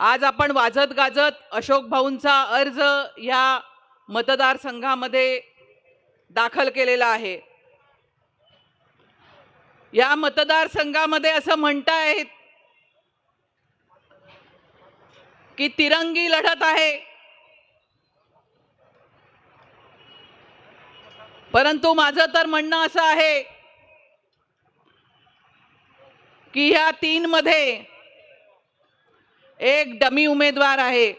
आज आपण वाजत गाजत अशोक भाऊंचा अर्ज या मतदारसंघामध्ये दाखल केलेला आहे. या मतदारसंघामध्ये असं म्हणतायत की तिरंगी लढत आहे. परंतु माझं तर म्हणणं असं आहे की ह्या तीन मध्ये एक डमी उमेदवार आहे.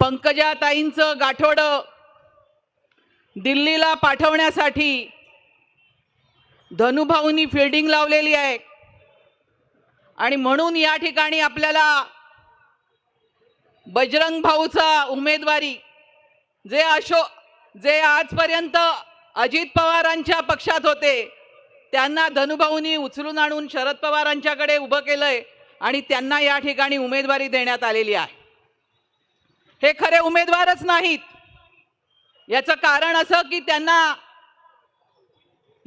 पंकजाताईंचं गाठोड दिल्लीला पाठवण्यासाठी धनुभाऊंनी फिल्डिंग लावलेली आहे. आणि म्हणून या ठिकाणी आपल्याला बजरंग भाऊचा उमेदवारी जे अशो जे आजपर्यंत अजित पवारांच्या पक्षात होते त्यांना धनुभाऊंनी उचलून आणून शरद पवारांच्याकडे उभं केलंय आणि त्यांना या ठिकाणी उमेदवारी देण्यात आलेली आहे. हे खरे उमेदवारच नाहीत. याचं कारण असं की त्यांना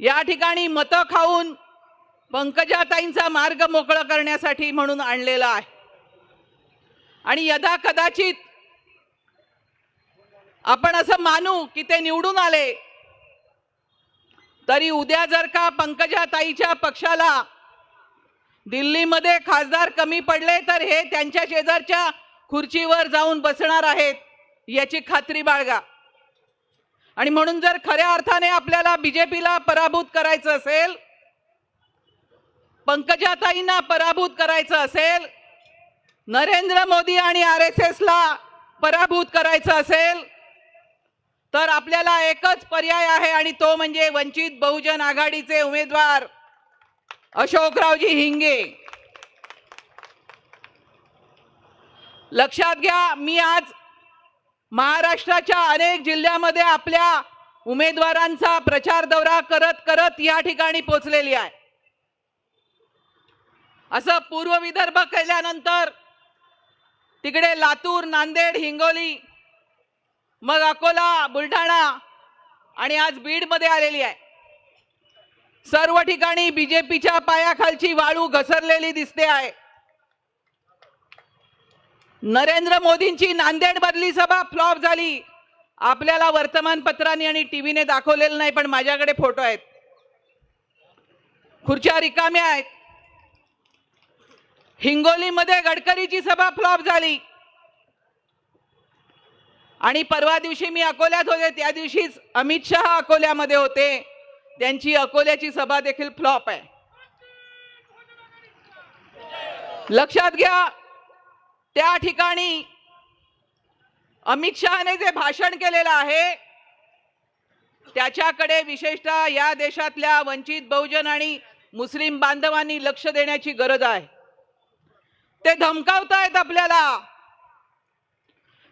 या ठिकाणी मतं खाऊन पंकजाताईंचा मार्ग मोकळा करण्यासाठी म्हणून आणलेला आहे. आणि यदा कदाचित आपण असं मानू की ते निवडून आले तरी उद्या जर का पंकजाताईच्या पक्षाला दिल्लीमध्ये खासदार कमी पडले तर हे त्यांच्या शेजारच्या खुर्चीवर जाऊन बसणार आहेत याची खात्री बाळगा. आणि म्हणून जर खऱ्या अर्थाने आपल्याला बीजेपीला पराभूत करायचं असेल पंकजाताईंना पराभूत करायचं असेल नरेंद्र मोदी आणि आर एस एसला पराभूत करायचं असेल तर आपल्याला एकच पर्याय आहे आणि तो म्हणजे वंचित बहुजन आघाडीचे उमेदवार अशोकरावजी हिंगे. लक्षात घ्या मी आज महाराष्ट्राच्या अनेक जिल्ह्यामध्ये आपल्या उमेदवारांचा प्रचार दौरा करत करत या ठिकाणी पोचलेली आहे. असं पूर्व विदर्भ केल्यानंतर तिकडे लातूर नांदेड हिंगोली मग अकोला बुलढाणा आणि आज बीडमध्ये आलेली आहे. सर्व ठिकाणी बीजेपीच्या पायाखालची वाळू घसरलेली दिसते आहे. नरेंद्र मोदींची नांदेड मधली सभा फ्लॉप झाली. आपल्याला वर्तमानपत्रांनी आणि टीव्हीने दाखवलेलं नाही पण माझ्याकडे फोटो आहेत. खुर्च्या रिकाम्या आहेत. हिंगोलीमध्ये गडकरीची सभा फ्लॉप झाली. आणि परवा दिवशी मी अकोल्यात होते त्या दिवशीच अमित शहा अकोल्यामध्ये होते. त्यांची अकोल्याची सभा देखील फ्लॉप आहे. लक्षात घ्या त्या ठिकाणी अमित शहाने जे भाषण केलेलं आहे त्याच्याकडे विशेषतः या देशातल्या वंचित बहुजन आणि मुस्लिम बांधवांनी लक्ष देण्याची गरज आहे. ते धमकावतायत आपल्याला.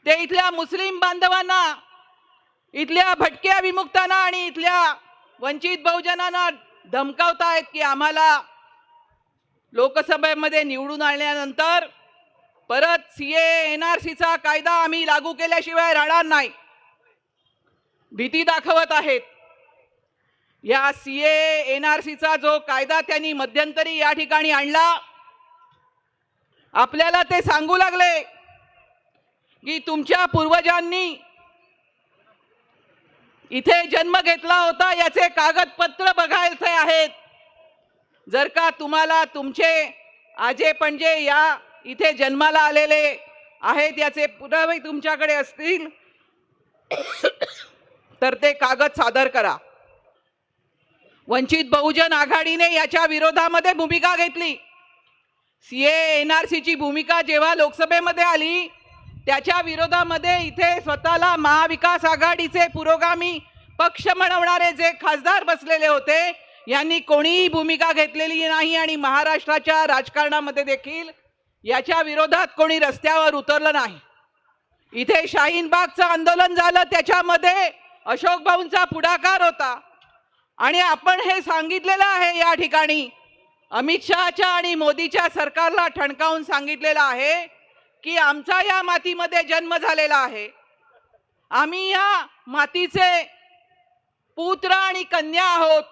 ते इथल्या मुस्लिम बांधवांना इथल्या भटक्या विमुक्तांना आणि इथल्या वंचित बहुजनांना धमकावतायत की आम्हाला लोकसभेमध्ये निवडून आणल्यानंतर परत सी एन आर सीचा कायदा आम्ही लागू केल्याशिवाय राहणार नाही. भीती दाखवत आहेत. या सी एन आर सीचा जो कायदा त्यांनी मध्यंतरी या ठिकाणी आणला आपल्याला ते सांगू लागले की तुमच्या पूर्वजांनी इथे जन्म घेतला होता याचे कागदपत्र बघायचे आहेत. जर का तुम्हाला तुमचे आजे पणजे या इथे जन्माला आलेले आहेत याचे पुरावे तुमच्याकडे असतील तर ते कागद सादर करा. वंचित बहुजन आघाडीने याच्या विरोधामध्ये भूमिका घेतली. सीए एन आर सीची भूमिका जेव्हा लोकसभेमध्ये आली त्याच्या विरोधामध्ये इथे स्वतःला महाविकास आघाडीचे पुरोगामी पक्ष म्हणवणारे जे खासदार बसलेले होते यांनी कोणीही भूमिका घेतलेली नाही आणि महाराष्ट्राच्या राजकारणामध्ये देखील याच्या विरोधात कोणी रस्त्यावर उतरलं नाही. इथे शाहीनबागचं आंदोलन झालं त्याच्यामध्ये अशोक भाऊंचा पुढाकार होता. आणि आपण हे सांगितलेलं आहे या ठिकाणी अमित शहाच्या आणि मोदीच्या सरकारला ठणकावून सांगितलेलं आहे की आमचा या मातीमध्ये जन्म झालेला आहे. आम्ही या मातीचे पुत्र आणि कन्या आहोत.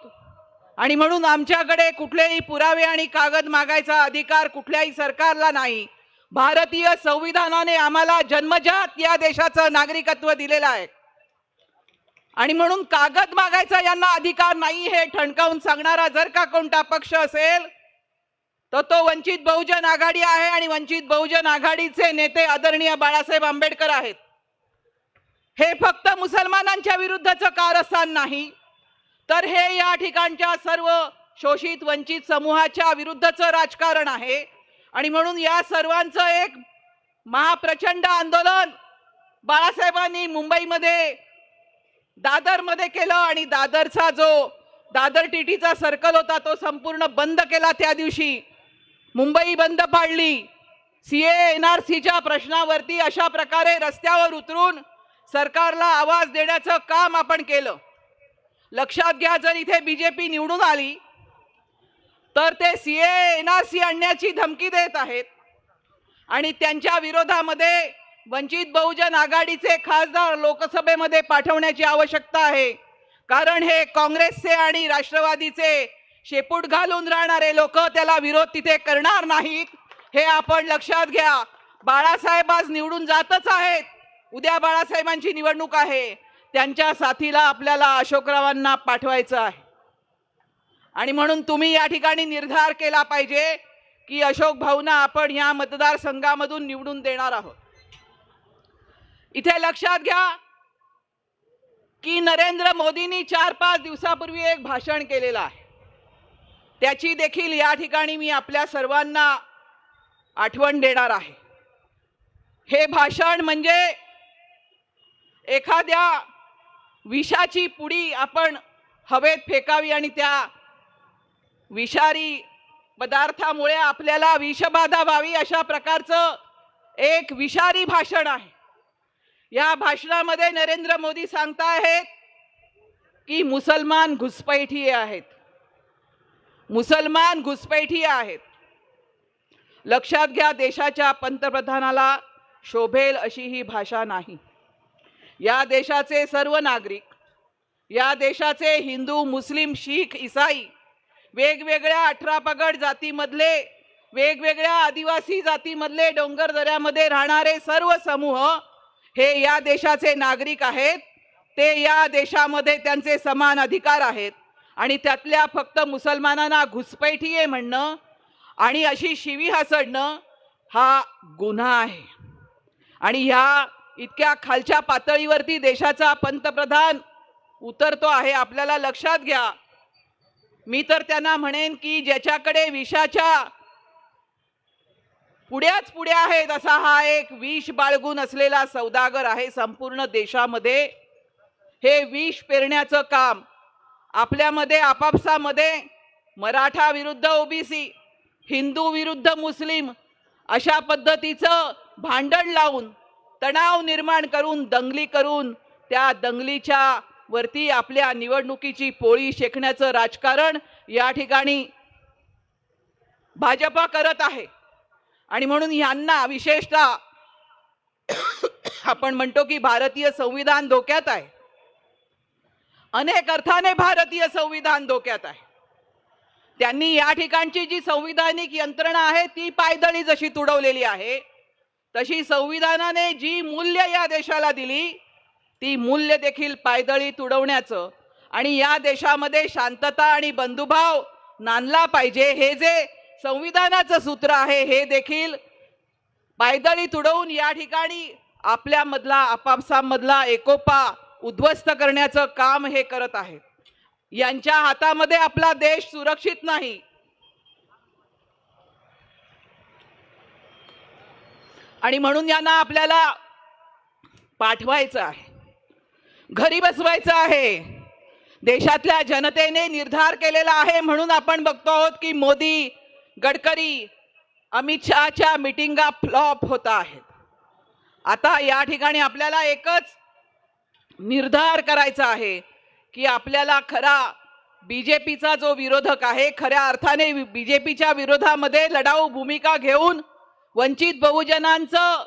आणि म्हणून आमच्याकडे कुठलेही पुरावे आणि कागद मागायचा अधिकार कुठल्याही सरकारला नाही. भारतीय संविधानाने आम्हाला जन्मजात या देशाचं नागरिकत्व दिलेलं आहे. आणि म्हणून कागद मागायचा यांना अधिकार नाही हे ठणकावून सांगणारा जर का कोणता पक्ष असेल तर तो वंचित बहुजन आघाडी आहे आणि वंचित बहुजन आघाडीचे नेते आदरणीय बाळासाहेब आंबेडकर आहेत. हे फक्त मुसलमानांच्या विरुद्धचं कारस्थान नाही तर हे या ठिकाणच्या सर्व शोषित वंचित समूहाच्या विरुद्धचं राजकारण आहे. आणि म्हणून या सर्वांचं एक महाप्रचंड आंदोलन बाळासाहेबांनी मुंबईमध्ये दादरमध्ये केलं आणि दादरचा जो दादर टीटीचा सर्कल होता तो संपूर्ण बंद केला त्या दिवशी. मुंबई बंद पाडली. सीए एन आर सीच्या प्रश्नावरती अशा प्रकारे रस्त्यावर उतरून सरकारला आवाज देण्याचं काम आपण केलं. लक्षात घ्या जर इथे बीजेपी निवडून आली तर ते सीए एन आर सी आणण्याची धमकी देत आहेत. आणि त्यांच्या विरोधामध्ये वंचित बहुजन आघाडीचे खासदार लोकसभेमध्ये पाठवण्याची आवश्यकता आहे. कारण हे काँग्रेसचे आणि राष्ट्रवादीचे शेपूट घालून राहणारे लोक त्याला विरोध तिथे करणार नाहीत. हे आपण लक्षात घ्या. बाळासाहेब आज निवडून जातच आहेत. उद्या बाळासाहेबांची निवडणूक आहे. त्यांच्या साथीला आपल्याला अशोकरावांना पाठवायचं आहे. आणि म्हणून तुम्ही या ठिकाणी निर्धार केला पाहिजे की अशोक भाऊना आपण या मतदारसंघामधून निवडून देणार आहोत. इथे लक्षात घ्या की नरेंद्र मोदींनी चार पाच दिवसापूर्वी एक भाषण केलेलं आहे. त्याची देखील या ठिकाणी मी आपल्या सर्वांना आठवण देणार आहे. हे भाषण म्हणजे एखाद्या विषाची पुडी आपण हवेत फेकावी आणि त्या विषारी पदार्थामुळे आपल्याला विषबाधा व्हावी अशा प्रकारचं एक विषारी भाषण आहे. या भाषणामध्ये नरेंद्र मोदी सांगता आहेत की मुसलमान घुसपैठी आहेत. मुसलमान घुसपैठी आहेत. लक्षात घ्या देशाच्या पंतप्रधानाला शोभेल अशी ही भाषा नाही. या देशाचे सर्व नागरिक या देशाचे हिंदू मुस्लिम शीख इसाई वेगवेगळ्या अठरा पगड जातीमधले वेगवेगळ्या आदिवासी जातीमधले डोंगर दऱ्यामध्ये राहणारे सर्व समूह हे या देशाचे नागरिक आहेत. ते या देशामध्ये त्यांचे समान अधिकार आहेत. आणि त्यातल्या फक्त मुसलमानांना घुसपैठी आहे म्हणणं आणि अशी शिवी हसडणं हा गुन्हा आहे. आणि ह्या इतक्या खालच्या पातळीवरती देशाचा पंतप्रधान उतरतो आहे आपल्याला लक्षात घ्या. मी तर त्यांना म्हणेन की ज्याच्याकडे विषाच्या पुढ्याच पुढे आहेत असा हा एक विष बाळगून असलेला सौदागर आहे संपूर्ण देशामध्ये. हे विष पेरण्याचं काम आपल्यामध्ये आपापसामध्ये मराठा विरुद्ध ओबीसी हिंदू विरुद्ध मुस्लिम अशा पद्धतीचं भांडण लावून तणाव निर्माण करून दंगली करून त्या दंगलीच्या वरती आपल्या निवडणुकीची पोळी शेकण्याचं राजकारण या ठिकाणी भाजपा करत आहे. आणि म्हणून यांना विशेषतः आपण म्हणतो की भारतीय संविधान धोक्यात आहे. अनेक अर्थाने भारतीय संविधान धोक्यात आहे. त्यांनी या ठिकाणची जी संविधानिक यंत्रणा आहे ती पायदळी जशी तुडवलेली आहे तशी संविधानाने जी मूल्य या देशाला दिली ती मूल्य देखील पायदळी तुडवण्याचं आणि या देशामध्ये शांतता आणि बंधुभाव नांदला पाहिजे हे जे संविधानाचं सूत्र आहे हे देखील पायदळी तुडवून या ठिकाणी आपल्यामधला आपापसामधला एकोपा उद्ध्वस्त करण्याचं काम हे करत आहेत. यांच्या हातामध्ये आपला देश सुरक्षित नाही. आणि म्हणून यांना आपल्याला पाठवायचं आहे. घरी बसवायचं आहे. देशातल्या जनतेने निर्धार केलेला आहे म्हणून आपण बघतो आहोत की मोदी गडकरी अमित शहाच्या मिटिंगा फ्लॉप होत आहेत. आता या ठिकाणी आपल्याला एकच निर्धार करायचा आहे की आपल्याला खरा बीजेपीचा जो विरोधक आहे खऱ्या अर्थाने बीजेपीच्या विरोधामध्ये लढाऊ भूमिका घेऊन वंचित बहुजनांचं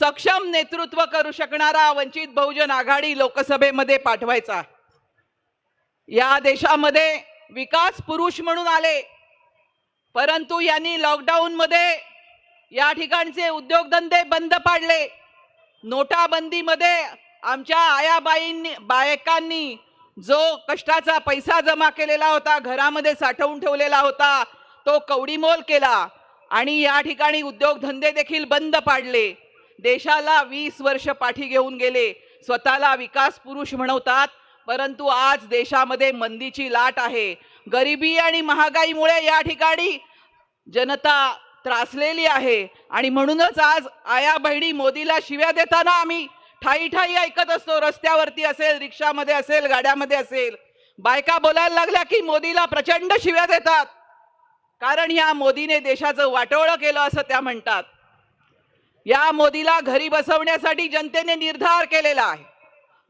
सक्षम नेतृत्व करू शकणारा वंचित बहुजन आघाडी लोकसभेमध्ये पाठवायचा या देशामध्ये विकास पुरुष म्हणून आले परंतु यांनी लॉकडाऊन मध्ये या ठिकाणचे उद्योगधंदे बंद पाडले. नोटाबंदीमध्ये आमच्या आयाबाईंनी बायकांनी जो कष्टाचा पैसा जमा केलेला होता घरामध्ये साठवून ठेवलेला होता तो कवडीमोल केला आणि या ठिकाणी उद्योगधंदे देखील बंद पाडले. देशाला वीस वर्ष पाठी घेऊन गेले. स्वतःला विकास पुरुष म्हणवतात परंतु आज देशामध्ये मंदीची लाट आहे. गरिबी आणि महागाईमुळे या ठिकाणी जनता त्रासलेली आहे आणि म्हणूनच आज आया बहिणी मोदीला शिव्या देताना आम्ही ठाई ठाई ऐकत असतो. रस्त्यावरती असेल रिक्षामध्ये असेल गाड्यामध्ये असेल. बायका बोलायला लागल्या की मोदीला प्रचंड शिव्या देतात. कारण या मोदीने देशाचं वाटोळं केलं असं त्या म्हणतात. या मोदीला घरी बसवण्यासाठी जनतेने निर्धार केलेला आहे.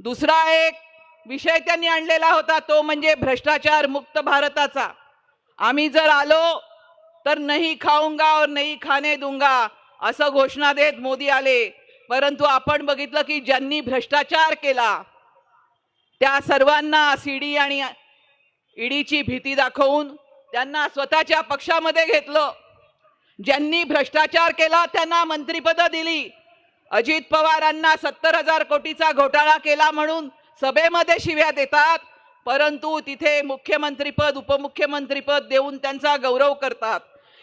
दुसरा एक विषय त्यांनी आणलेला होता तो म्हणजे भ्रष्टाचार मुक्त भारताचा. आम्ही जर आलो तर नाही खाऊंगा और नाही खाणे दूंगा असं घोषणा देत मोदी आले. परंतु आपण बघितलं की ज्यांनी भ्रष्टाचार केला त्या सर्वांना सीडी आणि ईडीची भीती दाखवून त्यांना स्वतःच्या पक्षामध्ये घेतलं. ज्यांनी भ्रष्टाचार केला त्यांना मंत्रिपदं दिली. अजित पवारांना सत्तर हजार कोटीचा घोटाळा केला म्हणून सभेमध्ये शिव्या देतात परंतु तिथे मुख्यमंत्रीपद उपमुख्यमंत्रीपद देऊन त्यांचा गौरव करतात.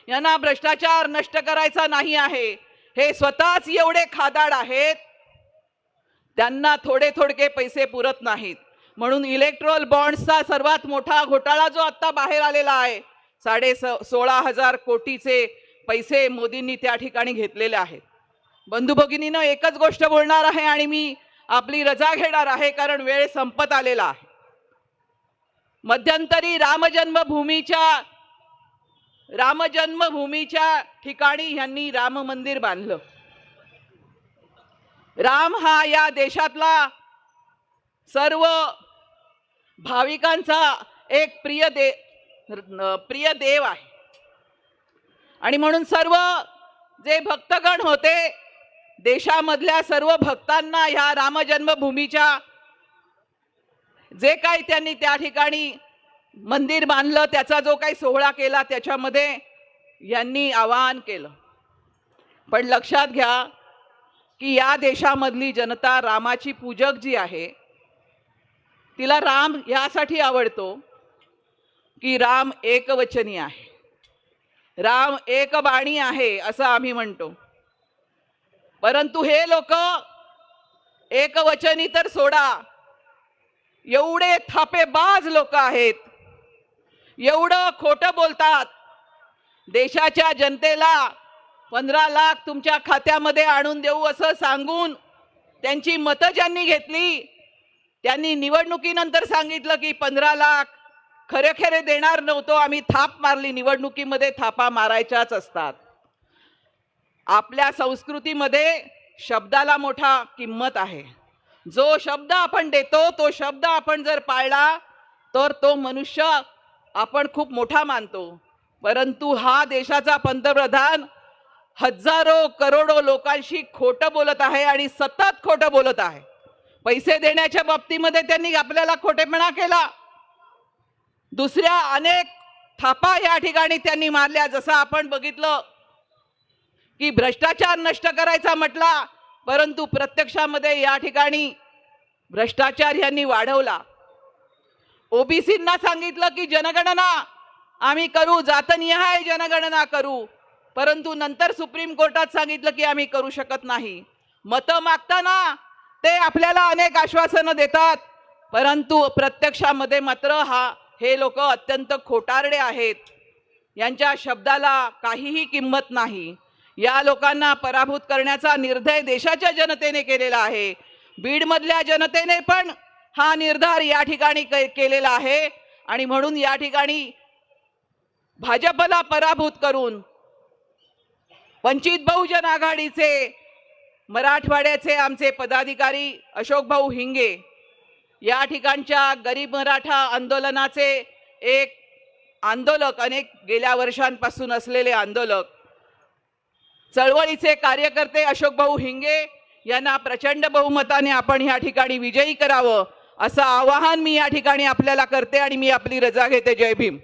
यांना भ्रष्टाचार नष्ट करायचा नाही आहे. हे स्वतःच एवढे खादाड आहेत त्यांना थोडे थोडके पैसे पुरत नाहीत. म्हणून इलेक्ट्रोल बॉन्ड्सचा सर्वात मोठा घोटाळा जो आता बाहेर आलेला आहे साडे स सोळा हजार कोटीचे पैसे मोदींनी त्या ठिकाणी घेतलेले आहेत. बंधू भगिनीनं एकच गोष्ट बोलणार आहे आणि मी आपली रजा घेणार आहे कारण वेळ संपत आलेला आहे. मध्यंतरी रामजन्मभूमीच्या रामजन्मभूमीच्या ठिकाणी यांनी राम मंदिर बांधलं. राम हा या देशातला सर्व भाविकांचा एक प्रिय दे प्रिय देव आहे. आणि म्हणून सर्व जे भक्तगण होते देशामधल्या सर्व भक्तांना ह्या रामजन्मभूमीच्या जे काही त्यांनी त्या ठिकाणी मंदिर बांधलं त्याचा जो काही सोहळा केला त्याच्यामध्ये यांनी आवाहन केलं. पण लक्षात घ्या की या देशामधली जनता रामाची पूजक जी आहे तिला राम यासाठी आवडतो की राम एकवचनी आहे. राम एक बाणी आहे असं आम्ही म्हणतो. परंतु हे लोक एकवचनी तर सोडा एवढे थापेबाज लोक आहेत एवढं खोटं बोलतात. देशाच्या जनतेला पंधरा लाख तुमच्या खात्यामध्ये आणून देऊ असं सांगून त्यांची मतं ज्यांनी घेतली त्यांनी निवडणुकीनंतर सांगितलं की पंधरा लाख खरे खरे देणार नव्हतो आम्ही थाप मारली निवडणुकीमध्ये थापा मारायच्याच असतात. आपल्या संस्कृतीमध्ये शब्दाला मोठा किंमत आहे. जो शब्द आपण देतो तो शब्द आपण जर पाळला तर तो मनुष्य आपण खूप मोठा मानतो. परंतु हा देशाचा पंतप्रधान हजारो करोडो लोकांशी खोटं बोलत आहे आणि सतत खोटं बोलत आहे. पैसे देण्याच्या बाबतीमध्ये त्यांनी आपल्याला खोटेपणा केला. दुसऱ्या अनेक थापा या ठिकाणी त्यांनी मारल्या. जसं आपण बघितलं की भ्रष्टाचार नष्ट करायचा म्हटला परंतु प्रत्यक्षामध्ये या ठिकाणी भ्रष्टाचार यांनी वाढवला. ओबीसींना सांगितलं की जनगणना आम्ही करू जातनिहाय जनगणना करू. परंतु नंतर सुप्रीम कोर्टात सांगितलं की आम्ही करू शकत नाही. मतं मागताना ते आपल्याला अनेक आश्वासनं देतात. परंतु प्रत्यक्षामध्ये मात्र हा हे लोक अत्यंत खोटारडे आहेत. यांच्या शब्दाला काहीही किंमत नाही. या लोकांना पराभूत करण्याचा निर्णय देशाच्या जनतेने केलेला आहे. बीडमधल्या जनतेने पण हा निर्धार या ठिकाणी केलेला आहे. आणि म्हणून या ठिकाणी भाजपला पराभूत करून वंचित बहुजन आघाडीचे मराठवाड्याचे आमचे पदाधिकारी अशोक भाऊ हिंगे या ठिकाणच्या गरीब मराठा आंदोलनाचे एक आंदोलक अनेक गेल्या वर्षांपासून असलेले आंदोलक चळवळीचे कार्यकर्ते अशोक भाऊ हिंगे यांना प्रचंड बहुमताने आपण या ठिकाणी विजयी करावं असं आवाहन मी या ठिकाणी आपल्याला करते आणि मी आपली रजा घेते. जय भीम.